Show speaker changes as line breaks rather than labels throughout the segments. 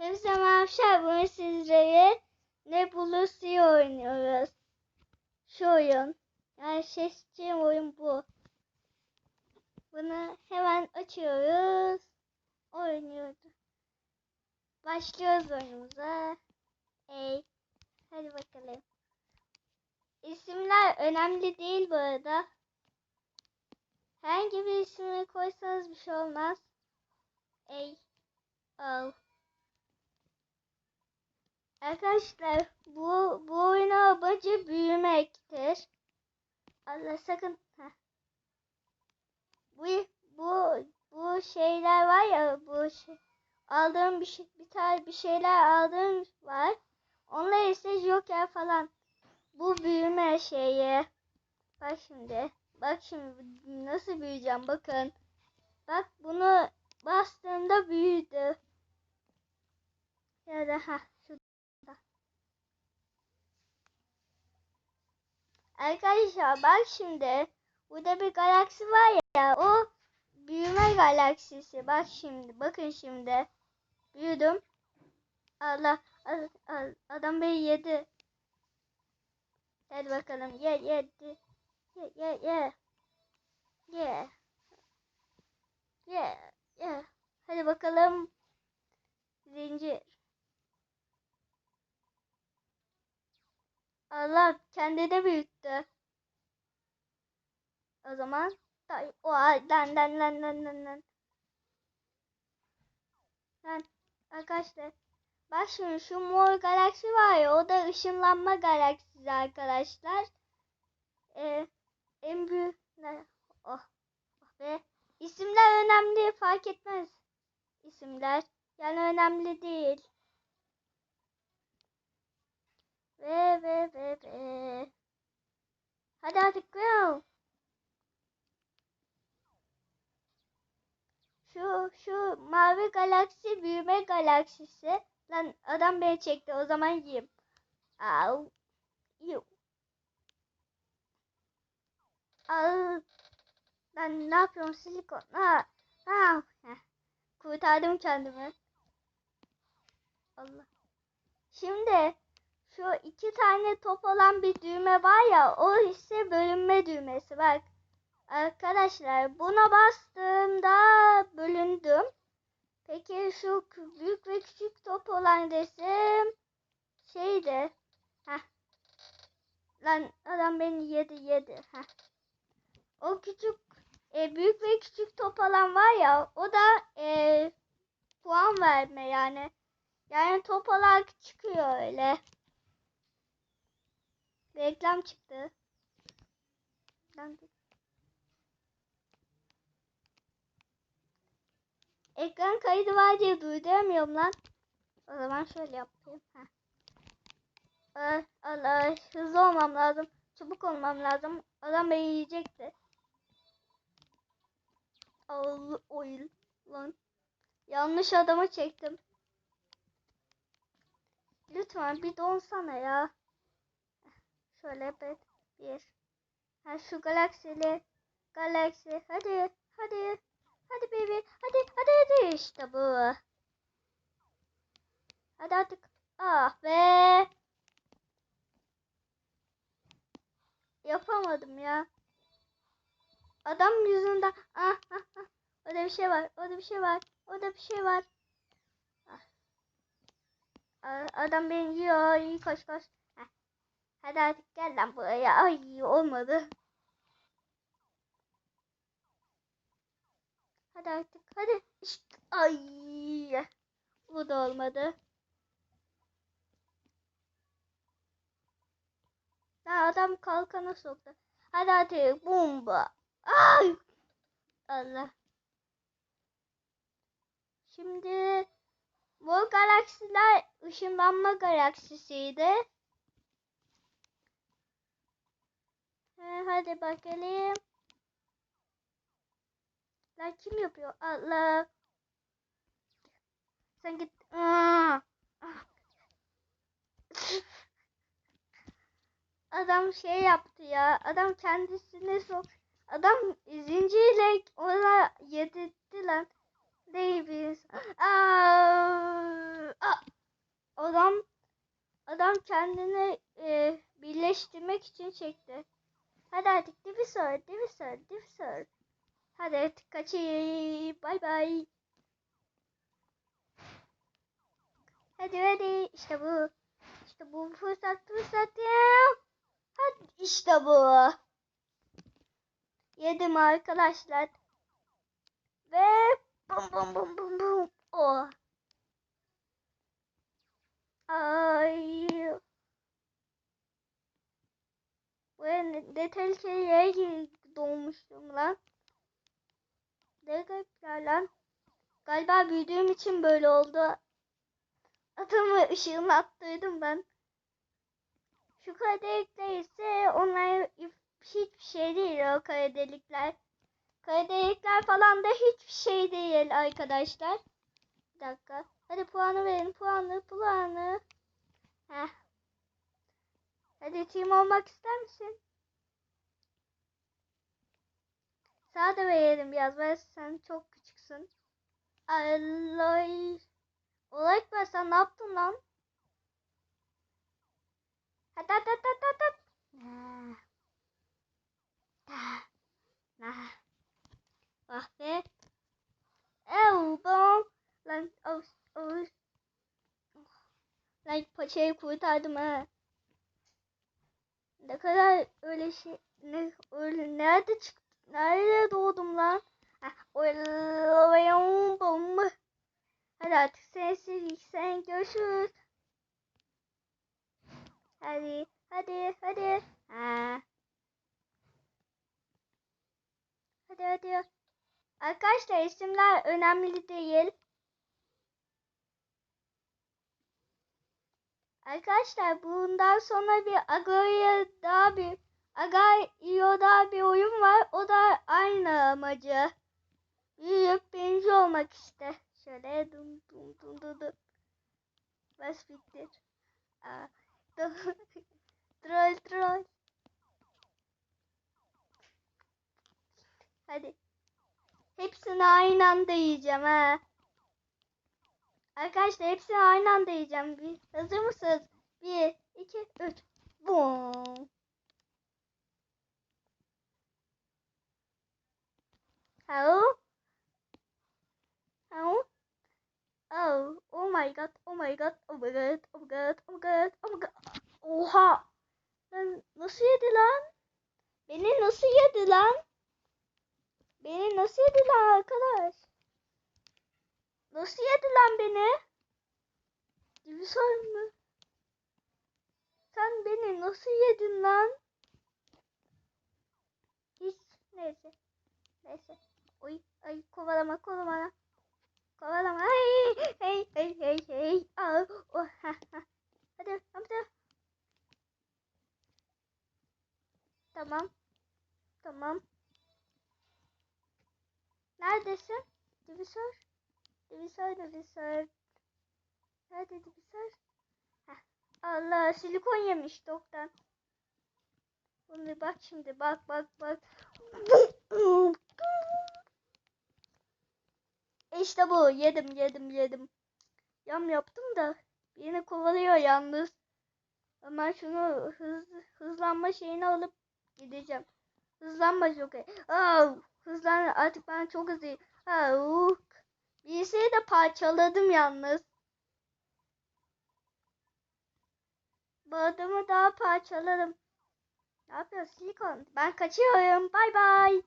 Hepsi merhabalar. Bugün sizlere ne bulursa oynuyoruz. Şu oyun. Yani seçtiğim oyun bu. Bunu hemen açıyoruz. Oynuyoruz. Başlıyoruz oyunumuza. Ey. Hadi bakalım. İsimler önemli değil bu arada. Herhangi bir ismini koysanız bir şey olmaz. Ey. Al. Arkadaşlar bu bu oyunun amacı büyümektir. Allah sakın heh. bu bu bu şeyler var ya bu şey aldığım bir şey bir tane bir şeyler aldığım var. Onlar ise Joker falan. Bu büyüme şeyi. Bak şimdi. Bak şimdi nasıl büyüyeceğim bakın. Bak bunu bastığımda büyüdü. Ya da ha şurada. Arkadaşlar bak şimdi. Burada bir galaksi var ya. O büyüme galaksisi. Bak şimdi. Bakın şimdi. Büyüdüm. Allah. al- al- Adam beni yedi. Hadi bakalım. Ye yedi. Ye ye ye. Ye. Ye. Ye. Hadi bakalım. Zincir. Allah kendini büyüttü. O zaman o lan lan lan lan lan lan. Lan arkadaşlar bak şimdi şu mor galaksi var ya o da ışınlanma galaksisi arkadaşlar. Ee, en büyük? Oh, oh be. İsimler önemli fark etmez. İsimler yani önemli değil. Ve ve ve ve. Hadi artık go. Şu şu mavi galaksi büyüme galaksisi. Lan adam beni çekti o zaman yiyeyim. Au. Yu. Au. Lan ne yapıyorum silikon? Ha. Ha. Kurtardım kendimi. Allah. Şimdi şu iki tane top olan bir düğme var ya o ise bölünme düğmesi bak. Arkadaşlar buna bastığımda bölündüm. Peki şu büyük ve küçük top olan resim şeydi. Heh. Lan adam beni yedi yedi. Heh. O küçük e, büyük ve küçük top alan var ya o da e, puan verme yani. Yani top olarak çıkıyor öyle. Reklam çıktı. Lan dur. Ekran kaydı var diye duyduramıyorum lan. O zaman şöyle yapayım. Heh. Ay, Allah hızlı olmam lazım. Çabuk olmam lazım. Adam beni yiyecekti. Al oil lan. Yanlış adamı çektim. Lütfen bir donsana ya. Şöyle bir. bir. Ha şu galaksili. Galaksi. Hadi. Hadi. Hadi baby. Hadi. Hadi hadi. İşte bu. Hadi artık. Ah be. Yapamadım ya. Adam yüzünden. Ah ah ah. Orada bir şey var. Orada bir şey var. Orada bir şey var. Ah. Ah, Adam beni yiyor. Koş koş. Hadi artık gel lan buraya. Ay olmadı. Hadi artık. Hadi. Ay. Bu da olmadı. Ha, adam kalkana soktu. Hadi artık. Bomba. Ay. Allah. Şimdi bu galaksiler ışınlanma galaksisiydi. He, hadi bakalım. Lan kim yapıyor? Allah. Sen git. Aa. Ah. Adam şey yaptı ya. Adam kendisine sok. Adam zincirle ona yedirtti lan. insan. Aa, aa. Adam adam kendini e, birleştirmek için çekti. Hadi artık divisör, divisör, divisör. Hadi artık kaçayım. Bay bay. Hadi hadi. İşte bu. İşte bu fırsat fırsat ya. Hadi işte bu. Yedim arkadaşlar. Ve bum bum bum bum bum. Oh. Ay. Bu tehlikeli yere gir- doğmuştum lan. Ne garipler. Galiba büyüdüğüm için böyle oldu. Adamı ışınlattırdım ben. Şu kara delikler ise onlar hiçbir şey değil o kara delikler. Kara delikler falan da hiçbir şey değil arkadaşlar. Bir dakika. Hadi puanı verin. Puanı, puanı. Heh. Hadi team olmak ister misin? Sana da verelim biraz. Ben sen çok küçüksün. Allah. Olarak ben sen ne yaptın lan? Hadi hadi hadi hadi hadi. Ah. Ah. Ah. Ah be. Ew, bom. Lan, of, of. Lan paçayı kurtardım ha. Ne kadar öyle şey, ne, öyle, nerede çıktı, nerede doğdum lan? Ah, öyle, bom. Hadi artık sensiz, sen görüşürüz. Hadi, hadi, hadi. Ha. Hadi, hadi. Arkadaşlar isimler önemli değil. Arkadaşlar bundan sonra bir Agoria daha bir Agario daha bir oyun var. O da aynı amacı. Büyük birinci olmak işte. Şöyle dum dum dum dum dum. Bas bittir. Aa, troll troll. Hadi. Hepsini aynı anda yiyeceğim ha. Arkadaşlar hepsini aynı anda yiyeceğim. Bir, hazır mısınız? Bir, iki, üç. Boom. Hello? Hello? Oh, oh my god, oh my god, oh my god, oh my god, oh my god, oh my god. Oha! Lan nasıl yedi lan? Beni nasıl yedi lan? Beni nasıl yedi lan arkadaş? Nasıl yedi lan beni? Divisör mü? Sen beni nasıl yedin lan? Hiç neyse. Neyse. Oy ay kovalama kovalama. Kovalama. Hey hey hey hey hey. Aa, oh, ha, ha. Hadi hadi. Tamam. Tamam. Neredesin? Divisör. Divisör, divisör. Nerede divisör? Heh. Allah silikon yemiş doktan. Bunu bak şimdi bak bak bak. İşte bu yedim yedim yedim. Yam yaptım da beni kovalıyor yalnız. Hemen şunu hız, hızlanma şeyini alıp gideceğim. Hızlanma çok iyi. Aa, hızlan artık ben çok hızlıyım. Aa, uh. Birisiyi de parçaladım yalnız. Bu adamı daha parçaladım. Ne yapıyorsun silikon? Ben kaçıyorum. Bay bay.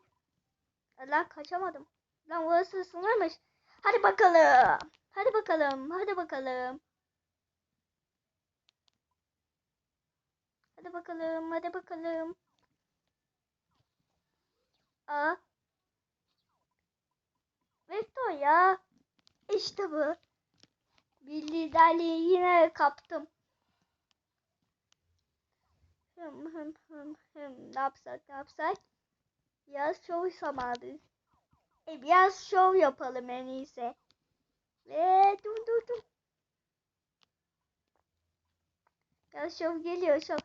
Lan kaçamadım. Lan burası ısınırmış. Hadi bakalım. Hadi bakalım. Hadi bakalım. Hadi bakalım. Hadi bakalım. Aa. Vektor ya. İşte bu. Bir liderliği yine kaptım. Hım hım hım hım. Ne yapsak ne yapsak? Biraz şov zamanı. E biraz şov yapalım en iyisi. Ve dur dur dur. Ya şov geliyor şov.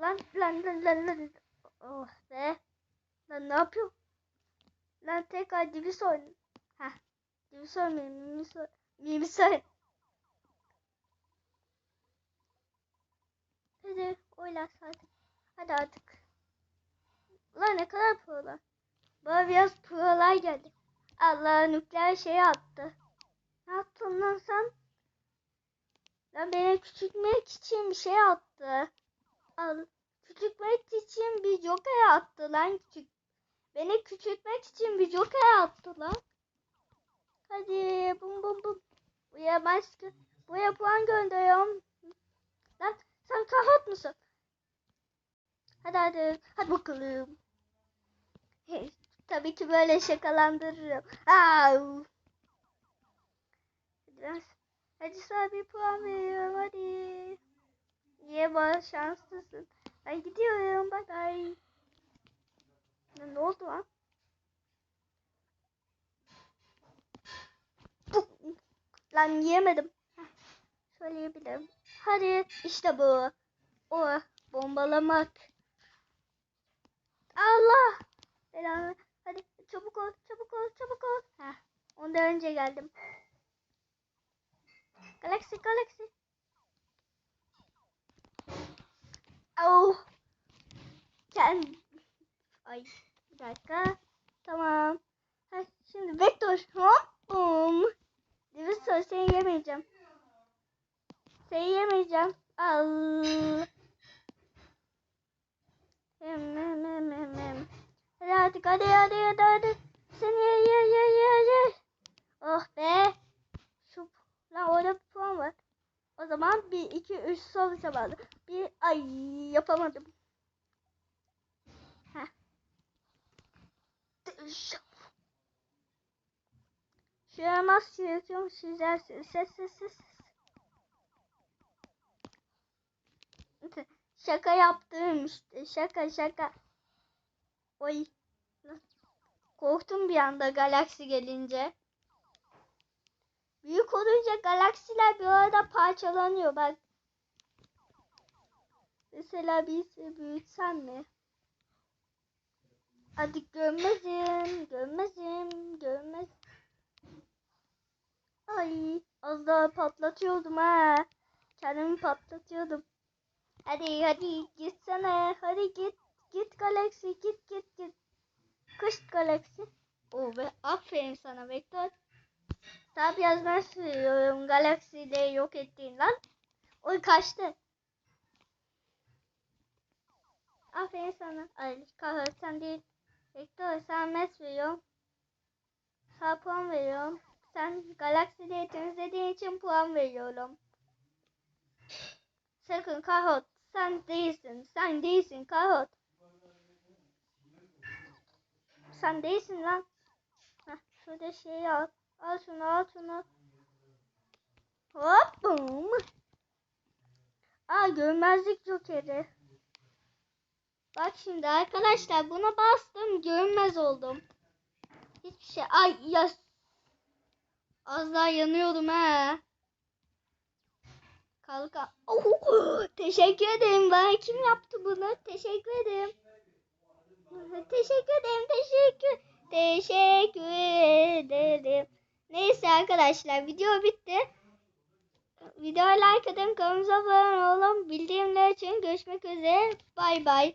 Lan lan lan lan lan. Oh be. Lan ne yapıyor? Lan tekrar divis oyun. Heh. Mimi sor mimi sor. Mimi sor. Hadi oyla hadi. Hadi artık. Ulan ne kadar prolar. Bana biraz prolar geldi. Allah nükleer şeyi attı. Ne yaptın lan sen? Lan beni küçültmek için bir şey attı. Al. Küçültmek için bir joker attı lan küçük. Beni küçültmek için bir joker attı lan. Hadi bum bum bum. Buraya başka. Buraya puan gönderiyorum. Lan sen kahret mısın? Hadi hadi. Hadi bakalım. Tabii ki böyle şakalandırırım. Biraz. Hadi sana bir puan veriyorum hadi. Niye bana şanslısın. Ben gidiyorum. Bye. Lan Ne oldu lan? Lan yiyemedim. Heh, Şöyle yiyebilirim. Hadi işte bu. O bombalamak. Allah. Belanı. Çabuk ol, çabuk ol, çabuk ol. Heh, ondan önce geldim. Galaxy, Galaxy. Oh. Kend... Ay, bir dakika. Tamam. Heh, şimdi vektör. Hop. Bum. Divisor seni yemeyeceğim. Seni yemeyeceğim. Al. Hem hem hem hem hem. Hadi artık hadi hadi hadi hadi. Seni ye ye ye ye ye. Oh be. Şu lan orada puan var. O zaman bir iki üç soru zamanı. Bir ay yapamadım. Heh. Şuraya nasıl yürütüyorum. Ses ses ses. ses. Şaka yaptım işte. Şaka şaka. Oy. Korktum bir anda galaksi gelince. Büyük olunca galaksiler bir arada parçalanıyor bak. Mesela birisi büyütsem mi? Hadi görmezim, görmezim, görmez. Ay az daha patlatıyordum ha. Kendimi patlatıyordum. Hadi hadi gitsene. Hadi git. Git galaksi git git git. Kış galaksi. Oo be aferin sana Vektör. Biraz ben sürüyorum. Galaksi de yok ettiğin lan. Oy kaçtı. Aferin sana. Ay kahret sen değil. Vektör sen mes veriyorum. Sana puan veriyorum. Sen galaksileri temizlediğin için puan veriyorum. Sakın kahret. Sen değilsin. Sen değilsin kahret. Sen değilsin lan. Heh, şurada şeyi al. Al şunu al şunu. Hop bum. Aa görmezlik jokeri. Bak şimdi arkadaşlar buna bastım görünmez oldum. Hiçbir şey. Ay ya. Az daha yanıyordum ha. Kalka. Oh, teşekkür ederim. Bana kim yaptı bunu? Teşekkür ederim. Teşekkür ederim. Teşekkür. Teşekkür ederim. Neyse arkadaşlar video bitti. Videoya like edin. Kanalımıza abone olun. Bildirimler için görüşmek üzere. Bay bay.